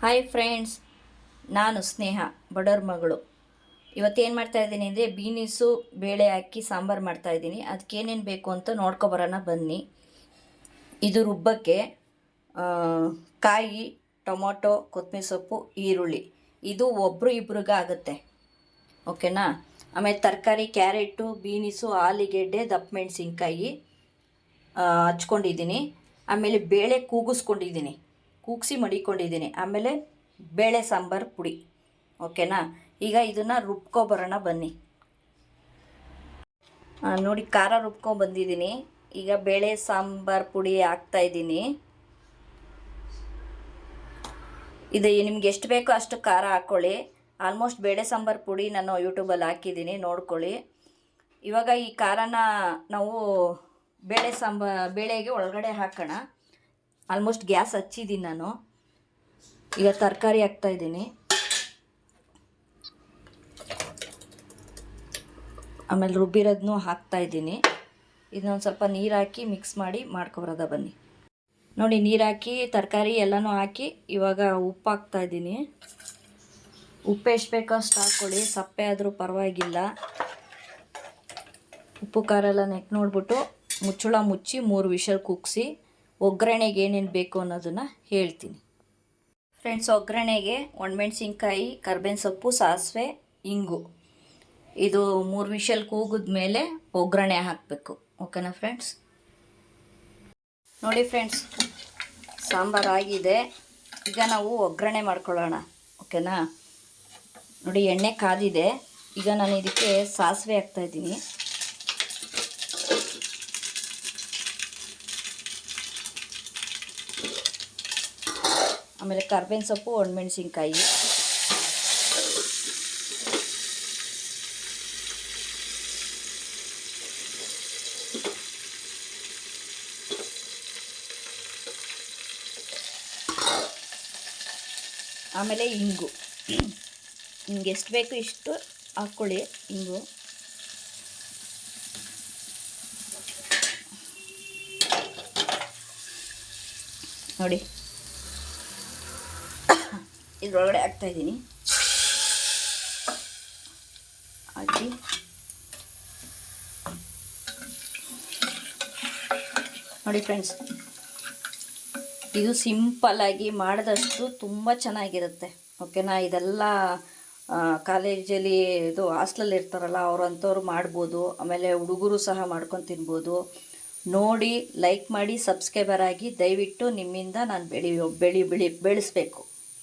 Hi friends ನಾನು ಸ್ನೇಹ, ಬಡವ್ರ ಮಗಳು. ಇವತ್ತೇನು ಮಾಡ್ತಾ ಇದ್ದೀನಿ ಅಂದರೆ ಬೀನಿಸು, ಬೇಳೆ ಹಾಕಿ ಸಾಂಬಾರು ಮಾಡ್ತಾ ಇದ್ದೀನಿ. ಅದಕ್ಕೆ ಏನೇನು ಬೇಕು ಅಂತ ನೋಡ್ಕೊಬರೋಣ ಬನ್ನಿ. ಇದು ರುಬ್ಬಕ್ಕೆ ಕಾಯಿ, ಟೊಮೊಟೊ, ಕೊತ್ತಂಬರಿ ಸೊಪ್ಪು, ಈರುಳ್ಳಿ. ಇದು ಒಬ್ಬರು ಇಬ್ರಿಗೆ ಆಗುತ್ತೆ. ಓಕೆನಾ? ಆಮೇಲೆ ತರಕಾರಿ, ಕ್ಯಾರೆಟು, ಬೀನಿಸು, ಆಲಿಗೆಡ್ಡೆ, ದಪ್ಪ ಮೆಣಸಿನ್ಕಾಯಿ ಹಚ್ಕೊಂಡಿದ್ದೀನಿ. ಆಮೇಲೆ ಬೇಳೆ ಕೂಗಿಸ್ಕೊಂಡಿದ್ದೀನಿ. ಕೂಗಿಸಿ ಮಡಿಕೊಂಡಿದ್ದೀನಿ. ಆಮೇಲೆ ಬೇಳೆ ಸಾಂಬಾರು ಪುಡಿ. ಓಕೆನಾ? ಈಗ ಇದನ್ನು ರುಬ್ಕೊಬರೋಣ ಬನ್ನಿ. ನೋಡಿ, ಖಾರ ರುಬ್ಕೊಂಡು ಬಂದಿದ್ದೀನಿ. ಈಗ ಬೇಳೆ ಸಾಂಬಾರು ಪುಡಿ ಹಾಕ್ತಾ ಇದ್ದೀನಿ. ಇದು ನಿಮ್ಗೆ ಎಷ್ಟು ಬೇಕೋ ಅಷ್ಟು ಖಾರ ಹಾಕ್ಕೊಳ್ಳಿ ಆಲ್ಮೋಸ್ಟ್ ಬೇಳೆ ಸಾಂಬಾರು ಪುಡಿ ನಾನು ಯೂಟ್ಯೂಬಲ್ಲಿ ಹಾಕಿದ್ದೀನಿ, ನೋಡ್ಕೊಳ್ಳಿ. ಇವಾಗ ಈ ಖಾರನ ನಾವು ಬೇಳೆ ಸಾಂಬ ಬೇಳೆಗೆ ಒಳಗಡೆ ಹಾಕೋಣ. ಆಲ್ಮೋಸ್ಟ್ ಗ್ಯಾಸ್ ಹಚ್ಚಿದ್ದೀನಿ ನಾನು. ಈಗ ತರಕಾರಿ ಹಾಕ್ತಾ ಇದ್ದೀನಿ. ಆಮೇಲೆ ರುಬ್ಬಿರೋದನ್ನು ಹಾಕ್ತಾ ಇದ್ದೀನಿ. ಇದನ್ನೊಂದು ಸ್ವಲ್ಪ ನೀರು ಹಾಕಿ ಮಿಕ್ಸ್ ಮಾಡಿ ಮಾಡ್ಕೊಬರೋದ ಬನ್ನಿ. ನೋಡಿ, ನೀರು ಹಾಕಿ, ತರಕಾರಿ ಎಲ್ಲನೂ ಹಾಕಿ ಇವಾಗ ಉಪ್ಪು ಹಾಕ್ತಾ ಇದ್ದೀನಿ. ಉಪ್ಪು ಎಷ್ಟು ಬೇಕೋ ಅಷ್ಟು ಹಾಕ್ಕೊಳ್ಳಿ. ಸಪ್ಪೆ ಆದರೂ ಪರವಾಗಿಲ್ಲ. ಉಪ್ಪು, ಖಾರ ಎಲ್ಲ ನೆಕ್ ನೋಡ್ಬಿಟ್ಟು ಮುಚ್ಚಳ ಮುಚ್ಚಿ ಮೂರು ವಿಷಲ್ ಕುಗ್ಸಿ ಒಗ್ಗರಣೆಗೆ ಏನೇನು ಬೇಕು ಅನ್ನೋದನ್ನು ಹೇಳ್ತೀನಿ. ಫ್ರೆಂಡ್ಸ್ ಒಗ್ಗರಣೆಗೆ ಒಣಮೆಣ್ಸಿನ್ಕಾಯಿ, ಕರ್ಬೇವಿನ ಸೊಪ್ಪು, ಸಾಸಿವೆ, ಇಂಗು. ಇದು ಮೂರು ವಿಷಲ್ ಕೂಗಿದ ಮೇಲೆ ಒಗ್ಗರಣೆ ಹಾಕಬೇಕು. ಓಕೆನಾ ಫ್ರೆಂಡ್ಸ್ ನೋಡಿ ಫ್ರೆಂಡ್ಸ್ ಸಾಂಬಾರು ಆಗಿದೆ. ಈಗ ನಾವು ಒಗ್ಗರಣೆ ಮಾಡ್ಕೊಳ್ಳೋಣ. ಓಕೆನಾ ನೋಡಿ ಎಣ್ಣೆ ಕಾದಿದೆ. ಈಗ ನಾನು ಇದಕ್ಕೆ ಸಾಸಿವೆ ಹಾಕ್ತಾಯಿದ್ದೀನಿ ಆಮೇಲೆ ಕರ್ಬೇವಿನ ಸೊಪ್ಪು ಒಣಮೆಣಸಿನ್ಕಾಯಿ. ಆಮೇಲೆ ಇಂಗು. ನಿಮ್ಗೆ ಎಷ್ಟು ಬೇಕು ಇಷ್ಟು ಹಾಕ್ಕೊಳ್ಳಿ ಇಂಗು. ನೋಡಿ. ಇದ್ರೊಳಗಡೆ ಹಾಕ್ತಾ ಇದ್ದೀನಿ. ಹಾಕಿ. ನೋಡಿ ಫ್ರೆಂಡ್ಸ್ ಇದು ಸಿಂಪಲ್ಲಾಗಿ ಮಾಡಿದಷ್ಟು ತುಂಬ ಚೆನ್ನಾಗಿರುತ್ತೆ. ಓಕೆನಾ ಇದೆಲ್ಲ ಕಾಲೇಜಲ್ಲಿ ಇದು ಹಾಸ್ಟ್ಲಲ್ಲಿ ಇರ್ತಾರಲ್ಲ ಅವ್ರಂಥವ್ರು ಮಾಡ್ಬೋದು. ಆಮೇಲೆ ಹುಡುಗರು ಸಹ ಮಾಡ್ಕೊಂಡು ತಿನ್ಬೋದು. ನೋಡಿ ಲೈಕ್ ಮಾಡಿ ಸಬ್ಸ್ಕ್ರೈಬರ್ ಆಗಿ ದಯವಿಟ್ಟು ನಿಮ್ಮಿಂದ ನಾನು ಬೆಳಿ ಬೆಳಿ ಬೆಳಿ, ಬೆಳೆಸ್ಬೇಕು.